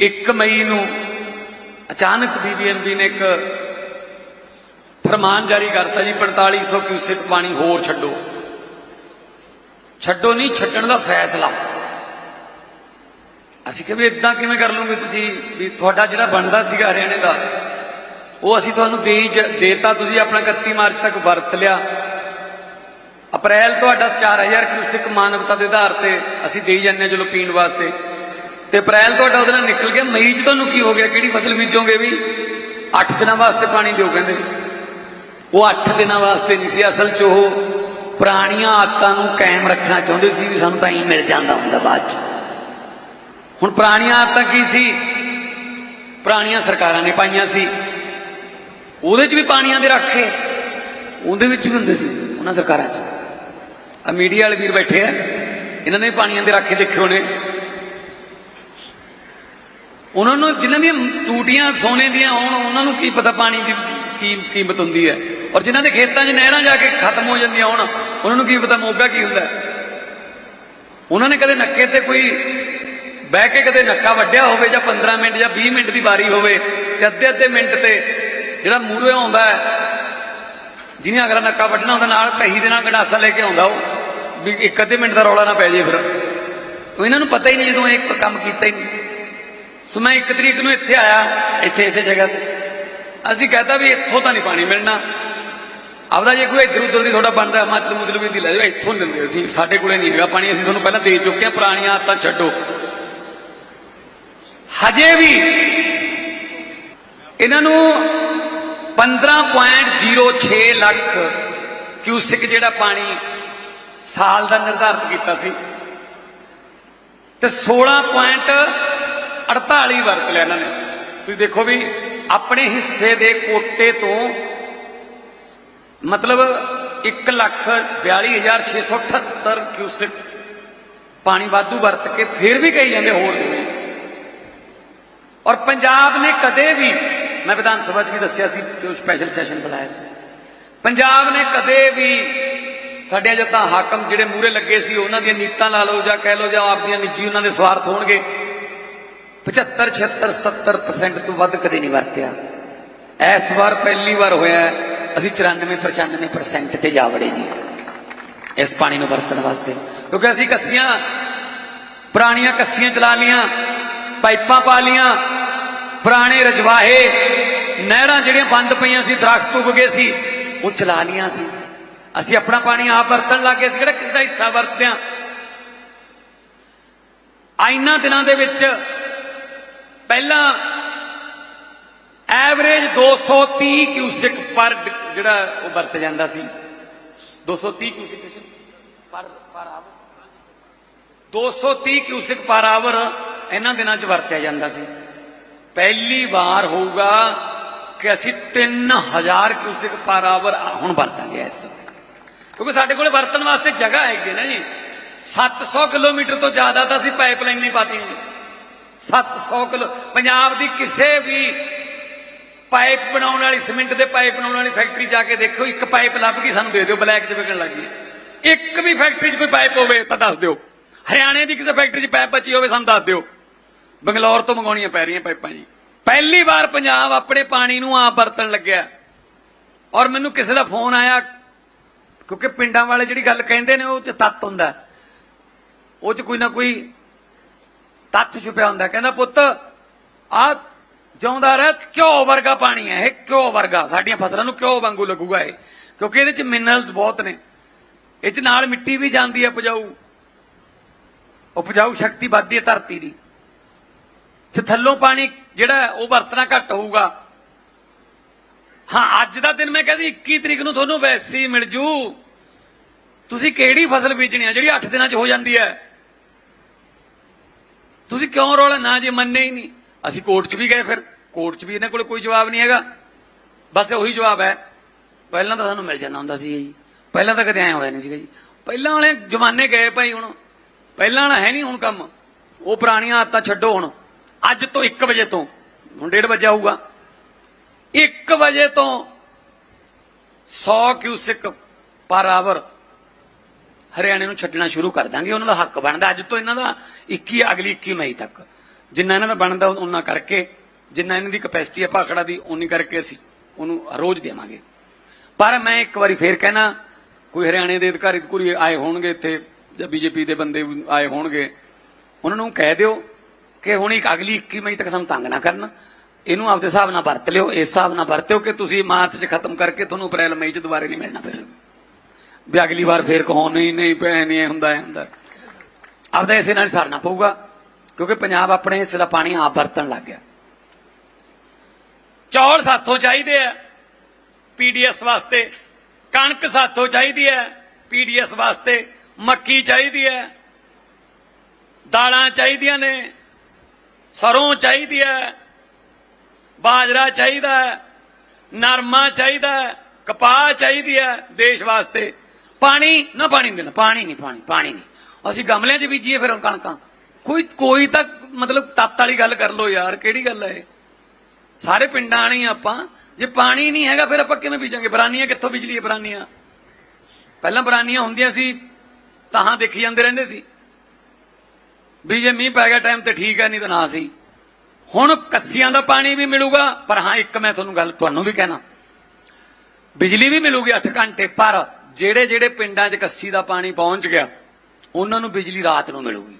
1 ਮਈ ਨੂੰ ਅਚਾਨਕ ਬੀਬੀਐਮਬੀ ਨੇ ਇੱਕ ਫਰਮਾਨ ਜਾਰੀ ਕਰਤਾ ਜੀ 4500 ਕਿਊਸਿਕ ਪਾਣੀ ਹੋਰ ਛੱਡੋ। ਛੱਡੋ ਨਹੀਂ, ਛੱਡਣ ਦਾ ਫੈਸਲਾ। ਅਸੀਂ ਕਿਹਾ ਵੀ ਇਦਾਂ ਕਿਵੇਂ ਕਰ ਲਓਗੇ ਤੁਸੀਂ? ਵੀ ਤੁਹਾਡਾ ਜਿਹੜਾ ਬਣਦਾ ਸੀਗਾ ਹਰਿਆਣੇ ਦਾ, ਉਹ ਅਸੀਂ ਤੁਹਾਨੂੰ ਦੇ ਦੇਤਾ, ਤੁਸੀਂ ਆਪਣਾ 31 ਮਾਰਚ ਤੱਕ ਵਰਤ ਲਿਆ। ਅਪ੍ਰੈਲ ਤੁਹਾਡਾ 4000 ਕਿਊਸਿਕ ਮਾਨਵਤਾ ਦੇ ਆਧਾਰ ਤੇ ਅਸੀਂ ਦੇਈ ਜਾਂਦੇ ਹਾਂ ਚਲੋ ਪੀਣ ਵਾਸਤੇ। ਤੇ ਅਪ੍ਰੈਲ ਤੁਹਾਡਾ ਉਹਦੇ ਨਾਲ ਨਿਕਲ ਗਿਆ, ਮਈ 'ਚ ਤੁਹਾਨੂੰ ਕੀ ਹੋ ਗਿਆ? ਕਿਹੜੀ ਫਸਲ ਬੀਜੋਗੇ ਵੀ? 8 ਦਿਨਾਂ ਵਾਸਤੇ ਪਾਣੀ ਦਿਓ ਕਹਿੰਦੇ। ਉਹ 8 ਦਿਨਾਂ ਵਾਸਤੇ ਨਹੀਂ ਸੀ ਅਸਲ 'ਚ ਉਹ ਪੁਰਾਣੀਆਂ ਆਦਤਾਂ ਨੂੰ ਕਾਇਮ ਰੱਖਣਾ ਚਾਹੁੰਦੇ ਸੀ ਵੀ ਸਾਨੂੰ ਤਾਂ ਹੀ ਮਿਲ ਜਾਂਦਾ ਹੁੰਦਾ ਬਾਅਦ 'ਚ। ਹੁਣ ਪੁਰਾਣੀਆਂ ਆਦਤਾਂ ਕੀ ਸੀ? ਪੁਰਾਣੀਆਂ ਸਰਕਾਰਾਂ ਨੇ ਪਾਈਆਂ ਸੀ। ਉਹਦੇ 'ਚ ਵੀ ਪਾਣੀਆਂ ਦੇ ਰੱਖੇ ਉਹਦੇ ਵਿੱਚ ਵੀ ਹੁੰਦੇ ਸੀ ਉਹਨਾਂ ਸਰਕਾਰਾਂ 'ਚ। ਆ ਮੀਡੀਆ ਵਾਲੇ ਵੀਰ ਬੈਠੇ ਆ, ਇਹਨਾਂ ਨੇ ਪਾਣੀਆਂ ਦੇ ਰੱਖੇ ਦੇਖੇ ਹੋਣੇ। ਉਹਨਾਂ ਨੂੰ ਜਿਨ੍ਹਾਂ ਦੀਆਂ ਟੂਟੀਆਂ ਸੋਨੇ ਦੀਆਂ ਹੋਣ, ਉਹਨਾਂ ਨੂੰ ਕੀ ਪਤਾ ਪਾਣੀ ਦੀ ਕੀ ਕੀਮਤ ਹੁੰਦੀ ਹੈ। ਔਰ ਜਿਨ੍ਹਾਂ ਦੇ ਖੇਤਾਂ 'ਚ ਨਹਿਰਾਂ ਜਾ ਕੇ ਖਤਮ ਹੋ ਜਾਂਦੀਆਂ ਹੋਣ, ਉਹਨਾਂ ਨੂੰ ਕੀ ਪਤਾ ਮੋਗਾ ਕੀ ਹੁੰਦਾ ਉਹਨਾਂ ਨੇ ਕਦੇ ਨੱਕੇ ਤੇ ਕੋਈ ਬਹਿ ਕੇ ਕਦੇ ਨੱਕਾ ਵੱਢਿਆ ਹੋਵੇ ਜਾਂ 15 ਮਿੰਟ ਜਾਂ 20 ਮਿੰਟ ਦੀ ਵਾਰੀ ਹੋਵੇ ਤੇ ਅੱਧੇ ਅੱਧੇ ਮਿੰਟ ਤੇ ਜਿਹੜਾ ਮੂਹਰੇ ਆਉਂਦਾ ਹੈ, ਜਿਹਨੇ ਅਗਲਾ ਨੱਕਾ ਵੱਢਣਾ ਹੁੰਦਾ ਨਾਲ ਕਹੀ ਦੇ ਨਾਲ ਗੰਡਾਸਾ ਲੈ ਕੇ ਆਉਂਦਾ ਉਹ, ਵੀ ਇੱਕ ਅੱਧੇ ਮਿੰਟ ਦਾ ਰੌਲਾ ਨਾ ਪੈ ਜੇ ਫਿਰ। ਇਹਨਾਂ ਨੂੰ ਪਤਾ ਹੀ ਨਹੀਂ ਜਦੋਂ ਇਹ ਕੰਮ ਕੀਤਾ ਹੀ ਨਹੀਂ। ਸੋ ਮੈਂ ਇੱਕ ਤਰੀਕ ਨੂੰ ਇੱਥੇ ਆਇਆ, ਇੱਥੇ ਇਸੇ ਜਗ੍ਹਾ ਤੇ। ਅਸੀਂ ਕਹਤਾ ਵੀ ਇੱਥੋਂ ਤਾਂ ਨਹੀਂ ਪਾਣੀ ਮਿਲਣਾ। ਆਪਦਾ ਜੇ ਕੋਈ ਇੱਧਰ ਉੱਧਰ ਦੀ ਤੁਹਾਡਾ ਬਣਦਾ ਹਿਮਾਚਲ ਮੁਚਲ ਵੀ ਲੈ ਜਾਓ, ਇੱਥੋਂ ਨਹੀਂ ਦਿੰਦੇ ਅਸੀਂ। ਸਾਡੇ ਕੋਲੇ ਨਹੀਂ ਹੈਗਾ ਪਾਣੀ, ਅਸੀਂ ਤੁਹਾਨੂੰ ਪਹਿਲਾਂ ਦੇ ਚੁੱਕੇ ਹਾਂ, ਪੁਰਾਣੀਆਂ ਆਦਤਾਂ ਛੱਡੋ। ਹਜੇ ਵੀ ਇਹਨਾਂ ਨੂੰ 15.06 ਲੱਖ ਕਿਊਸਿਕ ਜਿਹੜਾ ਪਾਣੀ ਸਾਲ ਦਾ ਨਿਰਧਾਰਤ ਕੀਤਾ ਸੀ। ਤੇ 16.48 ਵਰਤ ਲਿਆ ਇਹਨਾਂ ਨੇ। ਤੁਸੀਂ ਦੇਖੋ ਵੀ ਆਪਣੇ ਹਿੱਸੇ ਦੇ ਕੋਟੇ ਤੋਂ ਮਤਲਬ 142678 ਕਿਊਸਿਕ ਪਾਣੀ ਵਾਧੂ ਵਰਤ ਕੇ ਫਿਰ ਵੀ ਕਹੀ ਜਾਂਦੇ ਹੋਰ ਦਿਓ ਔਰ ਪੰਜਾਬ ਨੇ ਕਦੇ ਵੀ, ਮੈਂ ਵਿਧਾਨ ਸਭਾ 'ਚ ਵੀ ਦੱਸਿਆ ਸੀ ਕਿ ਉਹ ਸਪੈਸ਼ਲ ਸੈਸ਼ਨ ਬੁਲਾਇਆ ਸੀ। ਪੰਜਾਬ ਨੇ ਕਦੇ ਵੀ ਸਾਡੇ ਜਦ ਤਾਂ ਹਾਕਮ ਜਿਹੜੇ ਮੂਰੇ ਲੱਗੇ ਸੀ, ਉਹਨਾਂ ਦੀਆਂ ਨੀਤਾਂ ਲਾ ਲਓ ਜਾਂ ਕਹਿ ਲਓ ਜਾਂ ਆਪਦੀਆਂ ਨਿੱਜੀ ਉਹਨਾਂ ਦੇ ਸਵਾਰਥ ਹੋਣਗੇ 75 76 77% ਤੋਂ ਵੱਧ ਕਦੇ ਨਹੀਂ ਵਰਤਿਆ। ਇਸ ਵਾਰ ਪਹਿਲੀ ਵਾਰ ਹੋਇਆ ਅਸੀਂ 94 95% ਤੇ ਜਾ ਵੜੇ ਜੀ। ਇਸ ਪਾਣੀ ਨੂੰ ਵਰਤਣ ਵਾਸਤੇ। ਕਿਉਂਕਿ ਅਸੀਂ ਕੱਸੀਆਂ, ਪੁਰਾਣੀਆਂ ਕੱਸੀਆਂ ਚਲਾ ਲੀਆਂ ਪਾਈਪਾਂ ਪਾ ਲੀਆਂ ਪੁਰਾਣੇ ਰਜਵਾਹੇ, ਨਹਿਰਾਂ ਜਿਹੜੀਆਂ ਬੰਦ ਪਈਆਂ ਸੀ, ਦਰਖਤ ਉੱਗ ਗਏ ਸੀ, ਉਹ ਚਲਾ ਲੀਆਂ ਸੀ। ਅਸੀਂ ਆਪਣਾ ਪਾਣੀ ਆਪ ਵਰਤਣ ਲੱਗੇ ਸੀ। ਕਿਹੜਾ ਕਿਸੇ ਦਾ ਹਿੱਸਾ ਵਰਤਦੇ ਆ ਆਇਨਾ ਦਿਨਾਂ ਦੇ ਵਿੱਚ ਪਹਿਲਾਂ ਐਵਰੇਜ 230 ਕਿਊਸਿਕ ਪਰ ਜਿਹੜਾ ਉਹ ਵਰਤ ਜਾਂਦਾ ਸੀ। 230 ਕਿਊਸਿਕ ਪਰ ਪਰ ਆਵਰ 230 ਕਿਊਸਿਕ ਪਰ ਆਵਰ ਇਹਨਾਂ ਦਿਨਾਂ 'ਚ ਵਰਤਿਆ ਜਾਂਦਾ ਸੀ। ਪਹਿਲੀ ਵਾਰ ਹੋਊਗਾ ਕਿ ਅਸੀਂ 3000 ਕਿਊਸਿਕ ਪਰ ਆਵਰ ਹੁਣ ਵਰਤਾਂਗੇ ਇਸ ਤੋਂ। ਕਿਉਂਕਿ ਸਾਡੇ ਕੋਲ ਵਰਤਣ ਵਾਸਤੇ ਜਗ੍ਹਾ ਹੈਗੀ ਨਾ ਜੀ। 700 ਕਿਲੋਮੀਟਰ ਤੋਂ ਜ਼ਿਆਦਾ ਤਾਂ ਅਸੀਂ ਪਾਈਪਲਾਈਨ ਨਹੀਂ ਪਾਤੀ ਜੀ। 700 ਕਿਲੋ। ਪੰਜਾਬ ਦੀ ਕਿਸੇ ਵੀ ਪਾਈਪ ਬਣਾਉਣ ਵਾਲੀ, ਸੀਮਿੰਟ ਦੇ ਪਾਈਪ ਬਣਾਉਣ ਵਾਲੀ ਫੈਕਟਰੀ ਜਾ ਕੇ ਦੇਖੋ, ਇੱਕ ਪਾਈਪ ਲੱਭ ਗਈ ਸਾਨੂੰ ਦੇ ਦਿਓ, ਬਲੈਕ 'ਚ ਵਿਕਣ ਲੱਗ ਗਈ ਇੱਕ ਵੀ ਫੈਕਟਰੀ 'ਚ ਕੋਈ ਪਾਈਪ ਹੋਵੇ ਤਾਂ ਦੱਸ ਦਿਓ। ਹਰਿਆਣੇ ਦੀ ਕਿਸੇ ਫੈਕਟਰੀ 'ਚ ਪਾਈਪ ਬਚੀ ਹੋਵੇ, ਸਾਨੂੰ ਦੱਸ ਦਿਓ। ਬੰਗਲੌਰ ਤੋਂ ਮੰਗਾਉਣੀਆਂ ਪੈ ਰਹੀਆਂ ਪਾਈਪਾਂ ਜੀ। ਪਹਿਲੀ ਵਾਰ ਪੰਜਾਬ ਆਪਣੇ ਪਾਣੀ ਨੂੰ ਆਪ ਵਰਤਣ ਲੱਗਿਆ। ਔਰ ਮੈਨੂੰ ਕਿਸੇ ਦਾ ਫੋਨ ਆਇਆ, ਕਿਉਂਕਿ ਪਿੰਡਾਂ ਵਾਲੇ ਜਿਹੜੀ ਗੱਲ ਕਹਿੰਦੇ ਨੇ, ਉਹ 'ਚ ਤੱਤ ਹੁੰਦਾ। ਉਹ 'ਚ ਕੋਈ ਨਾ ਕੋਈ ਤੱਥ ਛੁਪਿਆ ਹੁੰਦਾ। ਕਹਿੰਦਾ, ਪੁੱਤ, ਆ ਜਿਉਂਦਾ ਰਹਿ, ਘਿਓ ਵਰਗਾ ਪਾਣੀ ਹੈ ਇਹ, ਘਿਓ ਵਰਗਾ। ਸਾਡੀਆਂ ਫਸਲਾਂ ਨੂੰ ਘਿਓ ਵਾਂਗੂ ਲੱਗੂਗਾ ਇਹ, ਕਿਉਂਕਿ ਇਹਦੇ ਚ ਮਿਨਰਲਸ ਬਹੁਤ ਨੇ। ਇਹ ਚ ਨਾਲ ਮਿੱਟੀ ਵੀ ਜਾਂਦੀ ਹੈ ਉਪਜਾਊ। ਉਪਜਾਊ ਸ਼ਕਤੀ ਵੱਧਦੀ ਹੈ ਧਰਤੀ ਦੀ। ਤੇ ਥੱਲੋਂ ਪਾਣੀ ਜਿਹੜਾ ਉਹ ਵਰਤਣਾ ਘੱਟ ਹੋਊਗਾ। ਹਾਂ, ਅੱਜ ਦਾ ਦਿਨ ਮੈਂ ਕਿਹਾ ਸੀ 21 ਤਰੀਕ ਨੂੰ ਤੁਹਾਨੂੰ ਵੈਸੀ ਮਿਲ ਜੂ। ਤੁਸੀਂ ਕਿਹੜੀ ਫਸਲ ਬੀਜਣੀ ਹੈ, ਜਿਹੜੀ 8 ਦਿਨਾਂ ਚ ਹੋ ਜਾਂਦੀ ਹੈ? ਤੁਸੀਂ ਕਿਉਂ ਰੋਲਾ? ਨਾ ਜੇ ਮੰਨੇ ਹੀ ਨਹੀਂ। ਅਸੀਂ ਕੋਰਟ 'ਚ ਵੀ ਗਏ ਫਿਰ। ਕੋਰਟ 'ਚ ਵੀ ਇਹਨਾਂ ਕੋਲ ਕੋਈ ਜਵਾਬ ਨਹੀਂ ਹੈਗਾ। ਬਸ ਉਹੀ ਜਵਾਬ ਹੈ। ਪਹਿਲਾਂ ਤਾਂ ਸਾਨੂੰ ਮਿਲ ਜਾਂਦਾ ਹੁੰਦਾ ਸੀ ਜੀ। ਪਹਿਲਾਂ ਤਾਂ ਕਦੇ ਐ ਹੋਇਆ ਨਹੀਂ ਸੀਗਾ ਜੀ। ਪਹਿਲਾਂ ਵਾਲੇ ਜਮਾਨੇ ਗਏ ਭਾਈ ਹੁਣ। ਪਹਿਲਾਂ ਵਾਲਾ ਹੈ ਨਹੀਂ ਹੁਣ ਕੰਮ। ਉਹ ਪੁਰਾਣੀਆਂ ਆਦਤਾਂ ਛੱਡੋ ਹੁਣ। ਅੱਜ ਤੋਂ 1 ਵਜੇ ਤੋਂ। ਹੁਣ 1:30 ਵਜੇ ਆਊਗਾ 1 ਵਜੇ ਤੋਂ 100 ਕਿਊਸਿਕ ਪਰ ਆਵਰ ਹਰਿਆਣੇ ਨੂੰ ਛੱਡਣਾ ਸ਼ੁਰੂ ਕਰ ਦਾਂਗੇ, ਉਹਨਾਂ ਦਾ ਹੱਕ ਬਣਦਾ। ਅੱਜ ਤੋਂ ਇਹਨਾਂ ਦਾ 21 ਅਗਲੀ 21 ਮਈ ਤੱਕ। ਜਿੰਨਾ ਇਹਨਾਂ ਦਾ ਬਣਦਾ, ਉਹਨਾਂ ਕਰਕੇ, ਜਿੰਨਾ ਇਹਨਾਂ ਦੀ ਕਪੈਸਿਟੀ ਹੈ ਭਾਖੜਾ ਦੀ ਉਨੀ ਕਰਕੇ ਅਸੀਂ ਉਹਨੂੰ ਰੋਜ਼ ਦੇਵਾਂਗੇ। ਪਰ ਮੈਂ ਇੱਕ ਵਾਰੀ ਫੇਰ ਕਹਿਣਾ, ਕੋਈ ਹਰਿਆਣੇ ਦੇ ਅਧਿਕਾਰੀ ਕੋਈ ਆਏ ਹੋਣਗੇ ਇੱਥੇ, ਜਾਂ ਬੀਜੇਪੀ ਦੇ ਬੰਦੇ ਆਏ ਹੋਣਗੇ, ਉਹਨਾਂ ਨੂੰ ਕਹਿ ਦਿਓ ਕਿ ਹੁਣ ਇੱਕ ਅਗਲੀ 21 ਮਈ ਤੱਕ ਸਾਨੂੰ ਤੰਗ ਨਾ ਕਰਨ। ਇਹਨੂੰ ਆਪਦੇ ਹਿਸਾਬ ਨਾਲ ਵਰਤ ਲਿਓ, ਇਸ ਹਿਸਾਬ ਨਾਲ ਵਰਤਿਓ ਕਿ ਤੁਸੀਂ ਮਾਰਚ 'ਚ ਖਤਮ ਕਰਕੇ ਤੁਹਾਨੂੰ ਅਪ੍ਰੈਲ ਮਈ 'ਚ ਦੁਬਾਰੇ ਨਹੀਂ ਮਿਲਣਾ ਫਿਰ। ਵੀ ਅਗਲੀ ਵਾਰ ਫੇਰ ਕਹੋ, ਨਹੀਂ ਨਹੀਂ ਪੈ ਨਹੀਂ ਇਹ ਹੁੰਦਾ ਇਹ ਹੁੰਦਾ। ਆਪਦਾ ਇਸੇ ਨਾਲ ਹੀ ਸਰਨਾ ਪਊਗਾ, ਕਿਉਂਕਿ ਪੰਜਾਬ ਆਪਣੇ ਹਿੱਸੇ ਦਾ ਪਾਣੀ ਆਪ ਵਰਤਣ ਲੱਗ ਗਿਆ। ਚੌਲ ਸਾਥੋਂ ਚਾਹੀਦੇ ਆ ਪੀਡੀਐਸ ਵਾਸਤੇ, ਕਣਕ ਸਾਥੋਂ ਚਾਹੀਦੀ ਹੈ ਪੀਡੀਐਸ ਵਾਸਤੇ, ਮੱਕੀ ਚਾਹੀਦੀ ਹੈ ਦਾਲਾਂ ਚਾਹੀਦੀਆਂ ਨੇ, ਸਰੋਂ ਚਾਹੀਦੀ ਹੈ ਬਾਜਰਾ ਚਾਹੀਦਾ, ਨਰਮਾ ਚਾਹੀਦਾ, ਕਪਾਹ ਚਾਹੀਦੀ ਹੈ ਦੇਸ਼ ਵਾਸਤੇ। ਪਾਣੀ, ਨਾ ਪਾਣੀ ਦੇਣਾ, ਪਾਣੀ ਨਹੀਂ ਪਾਣੀ ਪਾਣੀ ਨਹੀਂ ਅਸੀਂ ਗਮਲਿਆਂ 'ਚ ਬੀਜੀਏ ਫਿਰ ਹੁਣ ਕਣਕਾਂ। ਕੋਈ ਕੋਈ ਤਾਂ ਮਤਲਬ ਤੱਤ ਵਾਲੀ ਗੱਲ ਕਰ ਲੋ ਯਾਰ, ਕਿਹੜੀ ਗੱਲ ਹੈ ਇਹ? ਸਾਰੇ ਪਿੰਡਾਂ ਵਾਲੇ ਆਪਾਂ। ਜੇ ਪਾਣੀ ਨਹੀਂ ਹੈਗਾ ਫਿਰ ਆਪਾਂ ਕਿਵੇਂ ਬੀਜਾਂਗੇ? ਬਰਾਨੀਆਂ ਕਿੱਥੋਂ ਬੀਜ ਲਈਏ ਬਰਾਨੀਆਂ? ਪਹਿਲਾਂ ਬਰਾਨੀਆਂ ਹੁੰਦੀਆਂ ਸੀ, ਤਾਹਾਂ ਦੇਖੀ ਜਾਂਦੇ ਰਹਿੰਦੇ ਸੀ। ਵੀ ਜੇ ਮੀਂਹ ਪੈ ਗਿਆ ਟਾਈਮ ਤੇ ਠੀਕ ਹੈ, ਨਹੀਂ ਤਾਂ ਨਾ ਸੀ ਹੁਣ ਕੱਸੀਆਂ ਦਾ ਪਾਣੀ ਵੀ ਮਿਲੂਗਾ, ਪਰ ਹਾਂ, ਇੱਕ ਮੈਂ ਤੁਹਾਨੂੰ ਗੱਲ ਤੁਹਾਨੂੰ ਵੀ ਕਹਿਣਾ। ਬਿਜਲੀ ਵੀ ਮਿਲੂਗੀ 8 ਘੰਟੇ ਪਰ। ਜਿਹੜੇ ਜਿਹੜੇ ਪਿੰਡਾਂ 'ਚ ਕੱਸੀ ਦਾ ਪਾਣੀ ਪਹੁੰਚ ਗਿਆ, ਉਹਨਾਂ ਨੂੰ ਬਿਜਲੀ ਰਾਤ ਨੂੰ ਮਿਲੂਗੀ।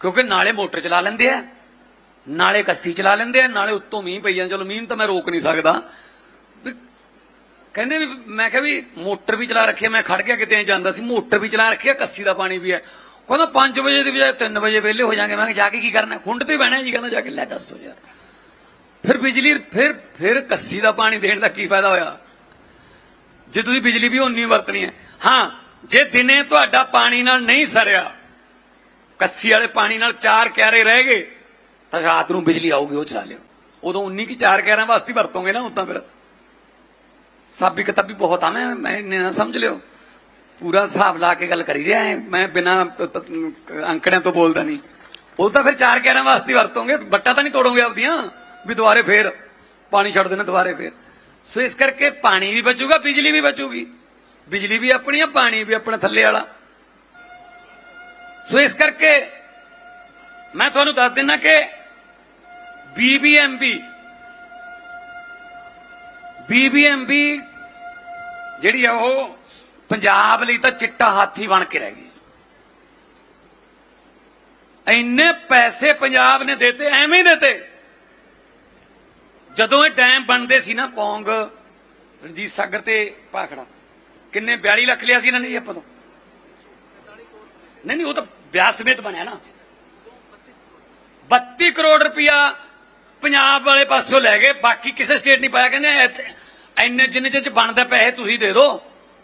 ਕਿਉਂਕਿ ਨਾਲੇ ਮੋਟਰ ਚਲਾ ਲੈਂਦੇ ਆ, ਨਾਲੇ ਕੱਸੀ ਚਲਾ ਲੈਂਦੇ ਆ, ਨਾਲੇ ਉੱਤੋਂ ਮੀਂਹ ਪਈ ਜਾਂਦਾ। ਚਲੋ, ਮੀਂਹ ਤਾਂ ਮੈਂ ਰੋਕ ਨਹੀਂ ਸਕਦਾ। ਵੀ ਕਹਿੰਦੇ ਵੀ, ਮੈਂ ਕਿਹਾ ਵੀ ਮੋਟਰ ਵੀ ਚਲਾ ਰੱਖਿਆ, ਮੈਂ ਖੜ ਗਿਆ ਕਿਤੇ ਜਾਂਦਾ ਸੀ, ਮੋਟਰ ਵੀ ਚਲਾ ਰੱਖਿਆ, ਕੱਸੀ ਦਾ ਪਾਣੀ ਵੀ ਹੈ। ਕਹਿੰਦਾ 5 ਵਜੇ ਦੀ ਬਜਾਏ 3 ਵਜੇ ਵਿਹਲੇ ਹੋ ਜਾਾਂਗੇ। ਮੈਂ ਕਿਹਾ, ਜਾ ਕੇ ਕੀ ਕਰਨਾ? ਖੁੰਡ ਤੇ ਬਹਿਣਾ ਜੀ, ਕਹਿੰਦਾ, ਜਾ ਕੇ ਲੈ ਦੱਸੋ ਯਾਰ। ਫਿਰ ਬਿਜਲੀ, ਫਿਰ ਫਿਰ ਕੱਸੀ ਦਾ ਪਾਣੀ ਦੇਣ ਦਾ ਕੀ ਫਾਇਦਾ ਹੋਇਆ? ਜੇ ਤੁਸੀਂ ਬਿਜਲੀ ਵੀ ਉਨੀ ਵਰਤਣੀ ਹੈ। ਹਾਂ, ਜੇ ਦਿਨੇ ਤੁਹਾਡਾ ਪਾਣੀ ਨਾਲ ਨਹੀਂ ਸਰਿਆ, ਕੱਸੀ ਵਾਲੇ ਪਾਣੀ ਨਾਲ ਚਾਰ ਕਿਆਰੇ ਰਹਿ ਗਏ, ਤਾਂ ਰਾਤ ਨੂੰ ਬਿਜਲੀ ਆਊਗੀ, ਉਹ ਚਲਾ ਲਿਓ। ਉਦੋਂ 19 ਕੀ ਚਾਰ ਕਿਆਰਿਆਂ ਵਾਸਤੇ ਹੀ ਵਰਤੋਗੇ ਨਾ ਉਤਾਂ ਫਿਰ। ਸਾਬੀ ਕਿਤਾਬੀ ਬਹੁਤ ਆ, ਮੈਂ ਮੈਂ ਇੰਨੇ ਨਾ ਸਮਝ ਲਿਓ। ਪੂਰਾ ਹਿਸਾਬ ਲਾ ਕੇ ਗੱਲ ਕਰੀ ਰਿਹਾ ਹੈ ਮੈਂ ਬਿਨਾ ਅੰਕੜਿਆਂ ਤੋਂ ਬੋਲਦਾ ਨਹੀਂ। ਉਹ ਤਾਂ ਫਿਰ ਚਾਰ ਕਿਆਰਿਆਂ ਵਾਸਤੇ ਹੀ ਵਰਤੋਗੇ ਬੱਟਾ ਤਾਂ ਨਹੀਂ ਤੋੜੋਗੇ ਆਪਦੀਆਂ, ਵੀ ਦੁਬਾਰੇ ਫੇਰ, ਪਾਣੀ ਛੱਡ ਦੇਣਾ ਦੁਬਾਰੇ ਫੇਰ। ਸੋ ਇਸ ਕਰਕੇ ਪਾਣੀ ਵੀ ਬਚੂਗਾ, ਬਿਜਲੀ ਵੀ ਬਚੂਗੀ। ਬਿਜਲੀ ਵੀ ਆਪਣੀ ਆ, ਪਾਣੀ ਵੀ ਆਪਣਾ ਥੱਲੇ ਵਾਲਾ। ਸੋ ਇਸ ਕਰਕੇ ਮੈਂ ਤੁਹਾਨੂੰ ਦੱਸ ਦਿੰਦਾ ਕਿ ਬੀਬੀਐਮਬੀ ਬੀਬੀਐਮਬੀ ਜਿਹੜੀ ਆ ਉਹ ਪੰਜਾਬ ਲਈ ਤਾਂ ਚਿੱਟਾ ਹਾਥੀ ਬਣ ਕੇ ਰਹਿ ਗਈ। ਇੰਨੇ ਪੈਸੇ ਪੰਜਾਬ ਨੇ ਦਿੱਤੇ, ਐਵੇਂ ਹੀ ਦਿੱਤੇ। ਜਦੋਂ ਇਹ ਡੈਮ ਬਣਦੇ ਸੀ ਨਾ ਪੌਂਗ, ਰਣਜੀਤ ਸਾਗਰ ਤੇ ਭਾਖੜਾ ਕਿੰਨੇ 42 ਲੱਖ ਲਿਆ ਸੀ ਇਹਨਾਂ ਨੇ ਜੀ ਆਪਾਂ ਤੋਂ। ਨਹੀਂ ਨਹੀਂ, ਉਹ ਤਾਂ ਬਿਆਸ ਸਮੇਤ ਬਣਿਆ ਨਾ। 32 ਕਰੋੜ ਰੁਪਇਆ ਪੰਜਾਬ ਵਾਲੇ ਪਾਸੋਂ ਲੈ ਗਏ, ਬਾਕੀ ਕਿਸੇ ਸਟੇਟ ਨਹੀਂ ਪਾਇਆ। ਕਹਿੰਦੇ ਇੱਥੇ ਇੰਨੇ ਜਿੰਨੇ ਚ ਬਣਦਾ ਪੈਸੇ ਤੁਸੀਂ ਦੇ ਦਿਓ,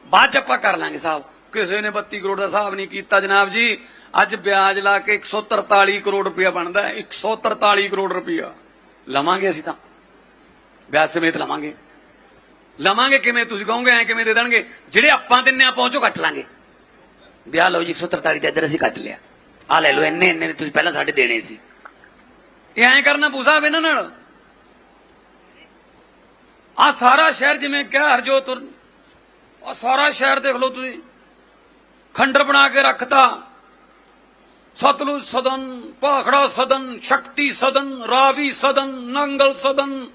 ਬਾਅਦ ਚ ਆਪਾਂ ਕਰ ਲਾਂਗੇ ਸਾਹਿਬ ਕਿਸੇ ਨੇ 32 ਕਰੋੜ ਦਾ ਹਿਸਾਬ ਨਹੀਂ ਕੀਤਾ ਜਨਾਬ ਜੀ। ਅੱਜ ਵਿਆਜ ਲਾ ਕੇ 143 ਕਰੋੜ ਰੁਪਇਆ ਬਣਦਾ ਹੈ 143 ਕਰੋੜ ਰੁਪਇਆ। ਲਵਾਂਗੇ ਅਸੀਂ ਤਾਂ। ਵਿਆਜ ਸਮੇਤ ਲਵਾਂਗੇ। ਲਵਾਂਗੇ ਕਿਵੇਂ? ਤੁਸੀਂ ਕਹੋਗੇ ਐ ਕਿਵੇਂ ਦੇ ਦੇਣਗੇ? ਜਿਹੜੇ ਆਪਾਂ ਦਿੰਨੇ ਆ ਪਹੁੰਚੋ ਕੱਟ ਲਾਂਗੇ। ਵਿਆਹ ਲਓ ਜੀ 143 ਤੇ ਇੱਧਰ ਅਸੀਂ ਕੱਟ ਲਿਆ। ਆ ਲੈ ਲਓ, ਇੰਨੇ ਇੰਨੇ ਤੁਸੀਂ ਪਹਿਲਾਂ ਸਾਡੇ ਦੇਣੇ ਸੀ। ਇਹ ਐਂ ਕਰਨਾ ਪੂਸਾ ਇਹਨਾਂ ਨਾਲ। ਆ ਸਾਰਾ ਸ਼ਹਿਰ ਜਿਵੇਂ ਕਿਹਾ ਹਰਜੋਤ ਆ ਸਾਰਾ ਸ਼ਹਿਰ ਦੇਖ ਲਓ ਤੁਸੀਂ। ਖੰਡਰ ਬਣਾ ਕੇ ਰੱਖਤਾ। ਸਤਲੁਜ ਸਦਨ, ਭਾਖੜਾ ਸਦਨ, ਸ਼ਕਤੀ ਸਦਨ, ਰਾਵੀ ਸਦਨ, ਨੰਗਲ ਸਦਨ।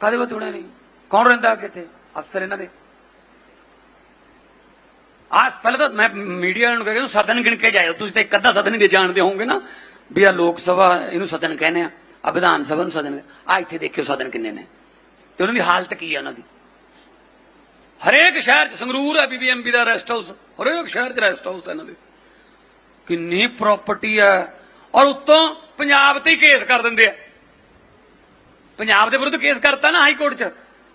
ਕਾਦੇ ਬਤੂੜੇ ਨਹੀਂ? ਕੌਣ ਰਹਿੰਦਾ ਕਿੱਥੇ ਅਫਸਰ ਇਹਨਾਂ ਦੇ। ਆਸ ਪਹਿਲਾਂ ਤਾਂ ਮੈਂ ਮੀਡੀਆ ਨੂੰ ਕਹਿੰਦਾ ਸਦਨ ਗਿਣ ਕੇ ਜਾਇਓ। ਤੁਸੀਂ ਤਾਂ ਇੱਕ ਅੱਧਾ ਸਦਨ ਹੀ ਜਾਣਦੇ ਹੋਵੋਗੇ ਨਾ ਵੀ ਆ ਲੋਕ ਸਭਾ ਇਹਨੂੰ ਸਦਨ ਕਹਿੰਦੇ ਆ ਆ ਵਿਧਾਨ ਸਭਾ ਨੂੰ ਸਦਨ ਆ। ਇੱਥੇ ਦੇਖਿਓ ਸਦਨ ਕਿੰਨੇ ਨੇ। ਤੇ ਉਹਨਾਂ ਦੀ ਹਾਲਤ ਕੀ ਆ ਉਹਨਾਂ ਦੀ? ਹਰੇਕ ਸ਼ਹਿਰ ਚ ਸੰਗਰੂਰ ਹੈ ਬੀਬੀਐਮਬੀ ਦਾ ਰੈਸਟ ਹਾਊਸ ਹਰੇਕ ਸ਼ਹਿਰ ਚ ਰੈਸਟ ਹਾਊਸ ਹੈ ਇਹਨਾਂ ਦੇ। ਕਿੰਨੀ ਪ੍ਰਾਪਰਟੀ ਹੈ ਔਰ ਉੱਤੋਂ ਪੰਜਾਬ ਤੇ ਹੀ ਕੇਸ ਕਰ ਦਿੰਦੇ ਆ। ਪੰਜਾਬ ਦੇ ਵਿਰੁੱਧ ਕੇਸ ਕਰਤਾ ਨਾ ਹਾਈ ਕੋਰਟ 'ਚ।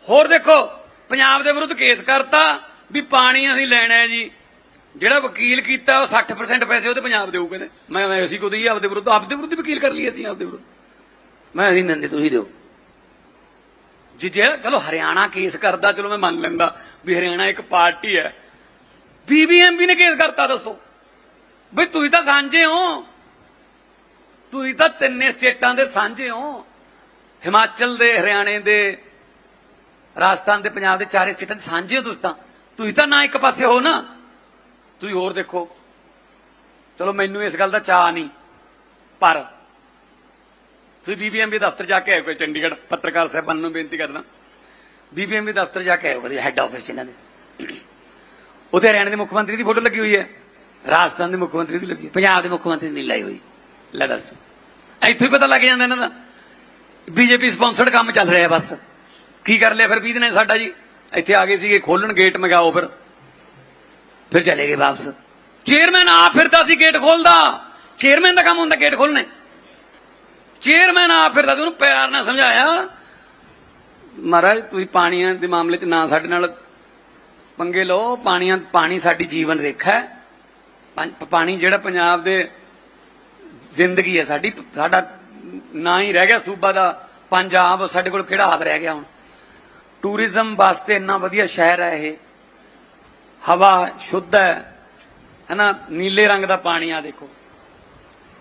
ਹੋਰ ਦੇਖੋ, ਪੰਜਾਬ ਦੇ ਵਿਰੁੱਧ ਕੇਸ ਕਰਤਾ ਵੀ ਪਾਣੀ ਅਸੀਂ ਲੈਣਾ ਹੈ ਜੀ। ਜਿਹੜਾ ਵਕੀਲ ਕੀਤਾ ਉਹ 60% ਪੈਸੇ ਉਹਦੇ ਪੰਜਾਬ ਦੇਊ ਕਹਿੰਦੇ। ਮੈਂ ਮੈਂ ਅਸੀਂ ਕੋਦੀ ਆਪਦੇ ਵਿਰੁੱਧ ਆਪਦੇ ਵਿਰੁੱਧ ਵਕੀਲ ਕਰ ਲਈ ਅਸੀਂ ਆਪਦੇ ਵਿਰੁੱਧ। ਮੈਂ ਅਸੀਂ ਨੰਦੇ ਤੁਸੀਂ ਦਿਓ। ਜੀ, ਜੇ, ਚਲੋ ਹਰਿਆਣਾ ਕੇਸ ਕਰਦਾ, ਚਲੋ ਮੈਂ ਮੰਨ ਲੈਂਦਾ ਵੀ ਹਰਿਆਣਾ ਇੱਕ ਪਾਰਟੀ ਹੈ। ਬੀਬੀਐਮਬੀ ਨੇ ਕੇਸ ਕਰਤਾ, ਦੱਸੋ। ਬਈ ਤੁਸੀਂ ਤਾਂ ਸਾਂਝੇ ਹੋ। ਤੁਸੀਂ ਤਾਂ ਤਿੰਨੇ ਸਟੇਟਾਂ ਦੇ ਸਾਂਝੇ ਹੋ। ਹਿਮਾਚਲ ਦੇ, ਹਰਿਆਣੇ ਦੇ, ਰਾਜਸਥਾਨ ਦੇ, ਪੰਜਾਬ ਦੇ ਚਾਰੇ ਸਟੇਟਾਂ ਦੇ ਸਾਂਝੇ ਹੋ ਤੁਸੀਂ ਤਾਂ। ਤੁਸੀਂ ਤਾਂ ਨਾ ਇੱਕ ਪਾਸੇ ਹੋ ਨਾ। ਤੁਸੀਂ ਹੋਰ ਦੇਖੋ। ਚਲੋ ਮੈਨੂੰ ਇਸ ਗੱਲ ਦਾ ਚਾਹ ਨਹੀਂ, ਪਰ ਤੁਸੀਂ ਬੀਬੀਐਮਬੀ ਦਫ਼ਤਰ ਜਾ ਕੇ ਆਏ ਕੋਈ ਚੰਡੀਗੜ੍ਹ ਪੱਤਰਕਾਰ ਸਾਹਿਬਾਨ ਨੂੰ ਬੇਨਤੀ ਕਰਦਾ। ਬੀਬੀਐਮਬੀ ਦਫ਼ਤਰ ਜਾ ਕੇ ਆਏ ਵਧੀਆ ਹੈੱਡ ਆਫਿਸ ਇਹਨਾਂ ਦੇ। ਉੱਥੇ ਹਰਿਆਣੇ ਦੇ ਮੁੱਖ ਮੰਤਰੀ ਦੀ ਫੋਟੋ ਲੱਗੀ ਹੋਈ ਹੈ। ਰਾਜਸਥਾਨ ਦੇ ਮੁੱਖ ਮੰਤਰੀ ਦੀ ਲੱਗੀ ਪੰਜਾਬ ਦੇ ਮੁੱਖ ਮੰਤਰੀ ਦੀ ਨਹੀਂ ਲਾਈ ਹੋਈ। ਲੈ ਦੱਸ। ਇੱਥੋਂ ਹੀ ਪਤਾ ਲੱਗ ਜਾਂਦਾ ਇਹਨਾਂ ਦਾ। ਬੀਜੇਪੀ ਸਪਾਂਸਰਡ ਕੰਮ ਚੱਲ ਰਿਹਾ ਬਸ। ਕੀ ਕਰ ਲਿਆ ਫਿਰ 20 ਦਿਨੇ ਸਾਡਾ ਜੀ? ਇੱਥੇ ਆ ਗਏ ਸੀਗੇ, ਖੋਲਣ ਗੇਟ ਮਗਾਓ ਫਿਰ। ਫਿਰ ਚਲੇ ਗਏ ਵਾਪਸ। ਚੇਅਰਮੈਨ ਆ ਫਿਰਦਾ ਸੀ ਗੇਟ ਖੋਲਦਾ। ਚੇਅਰਮੈਨ ਦਾ ਕੰਮ ਹੁੰਦਾ ਗੇਟ ਖੋਲਣੇ। ਚੇਅਰਮੈਨ ਆ ਫਿਰਦਾ ਸੀ, ਉਹਨੂੰ ਪਿਆਰ ਨਾਲ ਸਮਝਾਇਆ। ਮਹਾਰਾਜ, ਤੁਸੀਂ ਪਾਣੀਆਂ ਦੇ ਮਾਮਲੇ 'ਚ ਨਾ ਸਾਡੇ ਨਾਲ ਪੰਗੇ ਲਓ। ਪਾਣੀਆਂ, ਪਾਣੀ ਸਾਡੀ ਜੀਵਨ ਰੇਖਾ ਹੈ। ਪਾਣੀ ਜਿਹੜਾ ਪੰਜਾਬ ਦੇ ਜ਼ਿੰਦਗੀ ਹੈ, ਸਾਡੀ, ਸਾਡਾ ਨਾ ਹੀ ਰਹਿ ਗਿਆ ਸੂਬਾ ਦਾ। ਪੰਜਾਬ ਸਾਡੇ ਕੋਲ ਕਿਹੜਾ ਹੱਬ ਰਹਿ ਗਿਆ ਹੁਣ? ਟੂਰਿਜ਼ਮ ਵਾਸਤੇ ਇੰਨਾ ਵਧੀਆ ਸ਼ਹਿਰ ਹੈ ਇਹ। ਹਵਾ ਸ਼ੁੱਧ ਹੈ। ਹਨਾ, ਨੀਲੇ ਰੰਗ ਦਾ ਪਾਣੀ ਆ ਦੇਖੋ।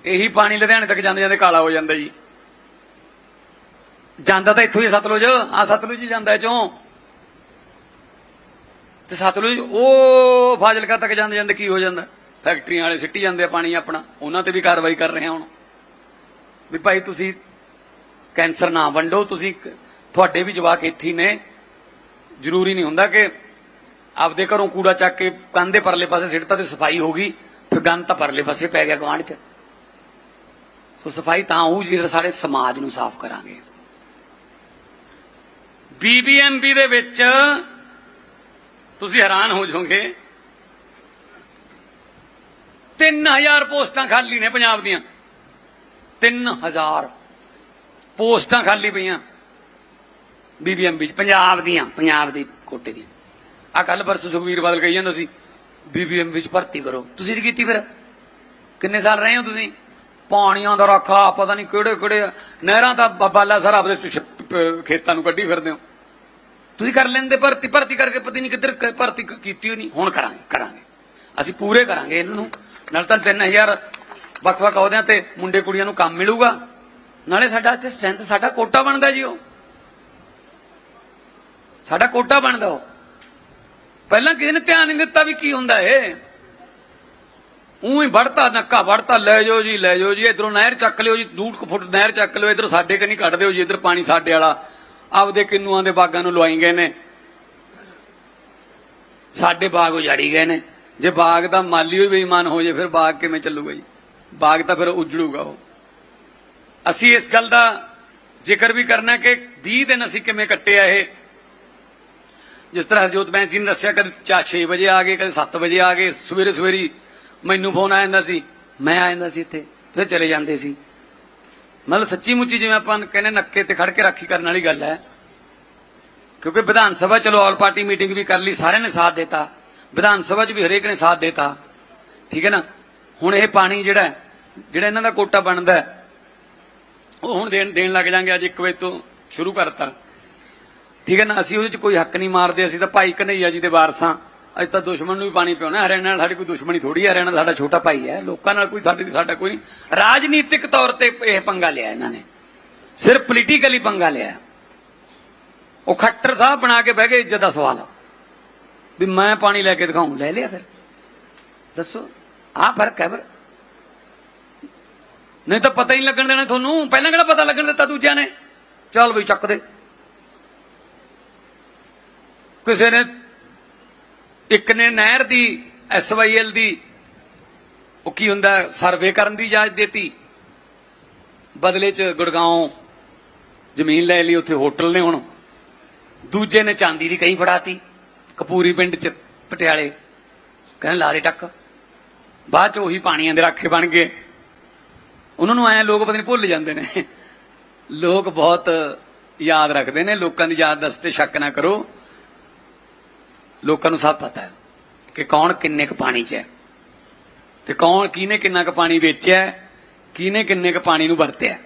ਇਹੀ ਪਾਣੀ ਲੁਧਿਆਣੇ ਤੱਕ ਜਾਂਦੇ ਜਾਂਦੇ ਕਾਲਾ ਹੋ ਜਾਂਦਾ ਜੀ। ਜਾਂਦਾ ਤਾਂ ਇੱਥੋਂ ਹੀ ਸਤਲੁਜ। ਆ ਸਤਲੁਜ ਹੀ ਜਾਂਦਾ ਚੋਂ ਤੇ ਸਤਲੁਜ, ਉਹ ਫਾਜ਼ਿਲਕਾ ਤੱਕ ਜਾਂਦੇ ਜਾਂਦੇ ਕੀ ਹੋ ਜਾਂਦਾ? ਫੈਕਟਰੀਆਂ ਵਾਲੇ ਸਿੱਟੀ ਜਾਂਦੇ ਆ ਪਾਣੀ ਆਪਣਾ। ਉਹਨਾਂ ਤੇ ਵੀ ਕਾਰਵਾਈ ਕਰ ਰਹੇ ਆ ਹੁਣ। ਵੀ ਭਾਈ ਤੁਸੀਂ ਕੈਂਸਰ ਨਾ ਵੰਡੋ, ਤੁਸੀਂ ਤੁਹਾਡੇ ਵੀ ਜਵਾਕ ਇੱਥੇ ਨੇ। ਜ਼ਰੂਰੀ ਨਹੀਂ ਹੁੰਦਾ ਕਿ ਆਪਦੇ ਘਰੋਂ ਕੂੜਾ ਚੱਕ ਕੇ ਕੰਧੇ ਪਰਲੇ ਪਾਸੇ ਸਿੱਟਤਾ ਤੇ ਸਫ਼ਾਈ ਹੋ ਗਈ, ਫਿਰ ਗੰਦ ਤਾਂ ਪਰਲੇ ਪਾਸੇ ਪੈ ਗਿਆ ਗਵਾਂਢ 'ਚ। ਸੋ ਸਫ਼ਾਈ ਤਾਂ ਹੋਊ ਜਿਹੜਾ ਸਾਰੇ ਸਮਾਜ ਨੂੰ ਸਾਫ਼ ਕਰਾਂਗੇ। ਬੀਬੀਐਮਬੀ ਦੇ ਵਿੱਚ ਤੁਸੀਂ ਹੈਰਾਨ ਹੋ ਜਾਓਗੇ। 3000 ਪੋਸਟਾਂ ਖਾਲੀ ਨੇ ਪੰਜਾਬ ਦੀਆਂ। 3000 ਪੋਸਟਾਂ ਖਾਲੀ ਪਈਆਂ ਬੀਬੀਐਮਬੀ ਚ ਪੰਜਾਬ ਦੀਆਂ, ਪੰਜਾਬ ਦੀ ਕੋਟੇ ਦੀ ਆ ਕੱਲ ਪਰਸੋਂ ਸੁਖਵੀਰ ਬਾਦਲ ਕਹੀ ਜਾਂਦਾ ਸੀ ਬੀਬੀਐਮਬੀ ਚ ਭਰਤੀ ਕਰੋ। ਤੁਸੀਂ ਨਹੀਂ ਕੀਤੀ ਫਿਰ? ਕਿੰਨੇ ਸਾਲ ਰਹੇ ਹੋ ਤੁਸੀਂ? ਪਾਣੀਆਂ ਦਾ ਰੱਖਾ ਪਤਾ ਨਹੀਂ ਕਿਹੜੇ ਕਿਹੜੇ ਨਹਿਰਾਂ ਦਾ ਬਾਲਾ ਸਾਰਾ ਆਪਦੇ ਪਿੱਛੇ- ਖੇਤਾਂ ਨੂੰ ਕੱਢੀ ਫਿਰਦੇ ਹੋ। ਤੁਸੀਂ ਕਰ ਲੈਂਦੇ ਭਰਤੀ ਭਰਤੀ ਕਰਕੇ ਪਤਾ ਨਹੀਂ ਕਿੱਧਰ ਭਰਤੀ ਕੀਤੀ ਹੋਈ ਨਹੀਂ ਹੁਣ ਕਰਾਂਗੇ ਕਰਾਂਗੇ। ਅਸੀਂ ਪੂਰੇ ਕਰਾਂਗੇ ਇਹਨਾਂ ਨੂੰ। ਨਾਲ ਤਾਂ 3000 ਵੱਖ-ਵੱਖ ਅਹੁਦਿਆਂ ਤੇ ਮੁੰਡੇ ਕੁੜੀਆਂ ਨੂੰ ਕੰਮ ਮਿਲੂਗਾ। ਨਾਲੇ ਸਾਡਾ ਇੱਥੇ ਸਟਰੈਂਥ ਸਾਡਾ ਕੋਟਾ ਬਣਦਾ ਜੀ ਉਹ। ਸਾਡਾ ਕੋਟਾ ਬਣਦਾ ਉਹ। ਪਹਿਲਾਂ ਕਿਸੇ ਨੇ ਧਿਆਨ ਨਹੀਂ ਦਿੱਤਾ ਵੀ ਕੀ ਹੁੰਦਾ ਏ ਉਹੀ ਵੜਤਾ ਨੱਕਾ ਵੜਤਾ, ਲੈ ਜਾਓ ਜੀ, ਲੈ ਜਾਓ ਜੀ, ਇਧਰੋਂ ਨਹਿਰ ਚੱਕ ਲਿਓ ਜੀ, ਦੂੜ ਕੁ ਫੁੱਟ ਨਹਿਰ ਚੱਕ ਲਿਓ, ਇਧਰ ਸਾਡੇ ਕਨੀ ਕੱਢ ਦਿਓ ਜੀ, ਇਧਰ ਪਾਣੀ ਸਾਡੇ ਵਾਲਾ। ਆਪਦੇ ਕਿੰਨੂਆਂ ਦੇ ਬਾਗਾਂ ਨੂੰ ਲਵਾਈ ਗਏ ਨੇ। ਸਾਡੇ ਬਾਗ ਉਜਾੜੀ ਗਏ ਨੇ। ਜੇ ਬਾਗ ਦਾ ਮਾਲੀ ਹੋਈ ਬੇਈਮਾਨ ਹੋ ਜੇ, ਫਿਰ ਬਾਗ ਕਿਵੇਂ ਚੱਲੂਗਾ ਜੀ? ਬਾਗ ਤਾਂ ਫਿਰ ਉਜੜੂਗਾ ਉਹ। ਅਸੀਂ ਇਸ ਗੱਲ ਦਾ ਜ਼ਿਕਰ ਵੀ ਕਰਨਾ ਕਿ 20 ਦਿਨ ਅਸੀਂ ਕਿਵੇਂ ਕੱਟਿਆ ਇਹ। ਜਿਸ ਤਰ੍ਹਾਂ ਹਰਜੋਤ ਬੈਂਸ ਜੀ ਨੇ ਦੱਸਿਆ, ਕਦੇ ਚਾ 6 ਵਜੇ ਆ ਗਏ, ਕਦੇ 7 ਵਜੇ ਆ ਗਏ। ਸਵੇਰੇ ਸਵੇਰੀ ਮੈਨੂੰ ਫੋਨ ਆ ਜਾਂਦਾ ਸੀ, ਮੈਂ ਆ ਜਾਂਦਾ ਸੀ ਇੱਥੇ, ਫਿਰ ਚਲੇ ਜਾਂਦੇ ਸੀ। ਮਤਲਬ ਸੱਚੀ ਮੁੱਚੀ ਜਿਵੇਂ ਆਪਾਂ ਕਹਿੰਦੇ ਨੱਕੇ ਤੇ ਖੜ ਕੇ ਰਾਖੀ ਕਰਨ ਵਾਲੀ ਗੱਲ ਹੈ। ਕਿਉਂਕਿ ਵਿਧਾਨ ਸਭਾ ਚਲੋ, ਆਲ ਪਾਰਟੀ ਮੀਟਿੰਗ ਵੀ ਕਰ ਲਈ, ਸਾਰਿਆਂ ਨੇ ਸਾਥ ਦਿੱਤਾ। ਵਿਧਾਨ ਸਭਾ 'ਚ ਵੀ ਹਰੇਕ ਨੇ ਸਾਥ ਦਿੱਤਾ। ਠੀਕ ਹੈ ਨਾ? ਹੁਣ ਇਹ ਪਾਣੀ ਜਿਹੜਾ ਜਿਹੜਾ ਇਹਨਾਂ ਦਾ ਕੋਟਾ ਬਣਦਾ, ਉਹ ਹੁਣ ਦੇਣ ਦੇਣ ਲੱਗ ਜਾਾਂਗੇ ਅੱਜ 1 ਵਜੇ ਤੋਂ ਸ਼ੁਰੂ ਕਰਤਾ। ਠੀਕ ਹੈ ਨਾ, ਅਸੀਂ ਉਹਦੇ 'ਚ ਕੋਈ ਹੱਕ ਨਹੀਂ ਮਾਰਦੇ, ਅਸੀਂ ਤਾਂ ਭਾਈ ਕਨਈਆ ਜੀ ਦੇ ਵਾਰਸਾਂ। ਅੱਜ ਤਾਂ ਦੁਸ਼ਮਣ ਨੂੰ ਵੀ ਪਾਣੀ ਪਿਉਣਾ, ਹਰਿਆਣਾ ਨਾਲ ਸਾਡੀ ਕੋਈ ਦੁਸ਼ਮਣੀ ਥੋੜੀ ਹੈ, ਹਰਿਆਣਾ ਸਾਡਾ ਛੋਟਾ ਭਾਈ ਹੈ, ਲੋਕਾਂ ਨਾਲ ਕੋਈ ਸਾਡੀ, ਸਾਡਾ ਕੋਈ ਰਾਜਨੀਤਿਕ ਤੌਰ ਤੇ ਇਹ ਪੰਗਾ ਲਿਆ ਇਹਨਾਂ ਨੇ। ਸਿਰਫ ਪੋਲੀਟੀਕਲੀ ਪੰਗਾ ਲਿਆ। ਉਹ ਖੱਟਰ ਸਾਹਿਬ ਬਣਾ ਕੇ ਬਹਿ ਗਏ ਇੱਜ਼ਤ ਦਾ ਸਵਾਲ। ਵੀ ਮੈਂ ਪਾਣੀ ਲੈ ਕੇ ਦਿਖਾਉਂ, ਲੈ ਲਿਆ ਫਿਰ। ਦੱਸੋ। ਆਹ ਫ਼ਰਕ ਹੈ ਫਿਰ। ਨਹੀਂ ਤਾਂ ਪਤਾ ਹੀ ਨਹੀਂ ਲੱਗਣ ਦੇਣਾ ਤੁਹਾਨੂੰ। ਪਹਿਲਾਂ ਕਿਹੜਾ ਪਤਾ ਲੱਗਣ ਦਿੱਤਾ ਦੂਜਿਆਂ ਨੇ? ਚੱਲ ਬਈ ਚੱਕ ਦੇ। ਕਿਸੇ ਨੇ ਇੱਕ ਨੇ ਨਹਿਰ ਦੀ ਐਸਵਾਈਐਲ ਦੀ, ਉਹ ਕੀ ਹੁੰਦਾ, ਸਰਵੇ ਕਰਨ ਦੀ ਇਜਾਜ਼ਤ ਦਿੱਤੀ। ਬਦਲੇ ਚ ਗੁੜਗਾਉਂ ਜ਼ਮੀਨ ਲੈ ਲਈ, ਉੱਥੇ ਹੋਟਲ ਨੇ ਹੁਣ। ਦੂਜੇ ਨੇ ਚਾਂਦੀ ਦੀ ਕਈ ਫੜਾਤੀ, ਕਪੂਰੀ ਪਿੰਡ ਚ, ਪਟਿਆਲੇ। ਕਹਿੰਦੇ ਲਾ ਦੇ ਟੱਕ। ਬਾਅਦ ਚ ਉਹੀ ਪਾਣੀਆਂ ਦੇ ਰਾਖੇ ਬਣ ਗਏ। ਉਹਨਾਂ ਨੂੰ ਐ ਲੋਕ ਪਤਾ ਨਹੀਂ ਭੁੱਲ ਜਾਂਦੇ ਨੇ। ਲੋਕ ਬਹੁਤ ਯਾਦ ਰੱਖਦੇ ਨੇ, ਲੋਕਾਂ ਦੀ ਯਾਦਦਾਸ਼ਤ ਤੇ ਸ਼ੱਕ ਨਾ ਕਰੋ। ਲੋਕਾਂ ਨੂੰ ਸਭ ਪਤਾ ਹੈ ਕਿ ਕੌਣ ਕਿੰਨੇ ਕ ਪਾਣੀ 'ਚ ਹੈ ਤੇ ਕੌਣ ਕਿਹਨੇ ਕਿੰਨਾ ਕ ਪਾਣੀ ਵੇਚਿਆ ਕਿਹਨੇ ਕਿੰਨੇ ਕ ਪਾਣੀ ਨੂੰ ਵਰਤਿਆ